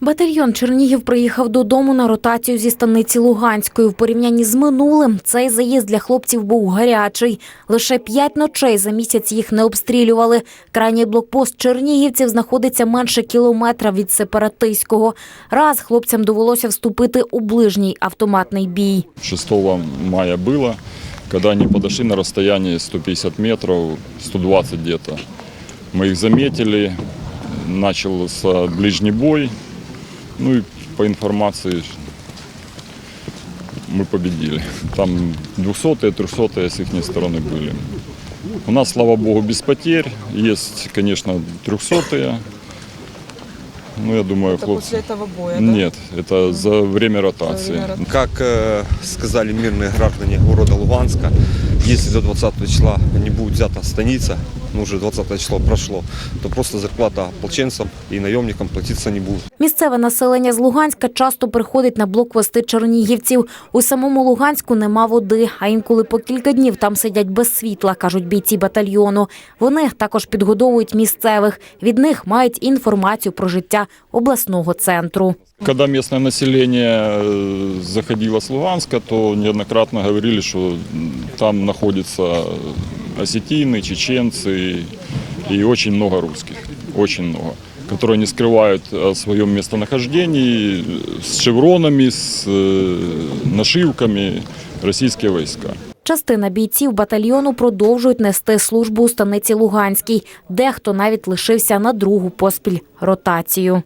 Батальйон Чернігів приїхав додому на ротацію зі станиці Луганської. В порівнянні з минулим цей заїзд для хлопців був гарячий. Лише п'ять ночей за місяць їх не обстрілювали. Крайній блокпост чернігівців знаходиться менше кілометра від сепаратистського. Раз хлопцям довелося вступити у ближній автоматний бій. 6 мая было, когда они подошли на расстояние 150 метров, 120 где-то. Мы их заметили, начался ближний бой, ну и по информации мы победили. Там 200-е, 300-е с их стороны были. У нас, слава богу, без потерь. Есть, конечно, 300-е. Ну, я думаю, Это хлопцы... после этого боя, да? Нет, это за время ротации. время ротации. Как э, сказали мирные граждане города Луганска, если до 20 числа не будет взята станица, ну уже 20 число прошло, то просто зарплата ополченцам и наемникам платиться не будет. Місцеве населення з Луганська часто приходить на блокпости чернігівців. У самому Луганську нема води, а інколи по кілька днів там сидять без світла, кажуть бійці батальйону. Вони також підгодовують місцевих. Від них мають інформацію про життя обласного центру. Когда местное население э, заходило с Луганска, то неоднократно говорили, что там находятся осетины, чеченцы и очень много русских, очень много, которые не скрывают о своем местонахождении э, с шевронами, с э, нашивками российские войска. Частина бійців батальйону продовжують нести службу у станиці Луганській. Дехто навіть лишився на другу поспіль ротацію.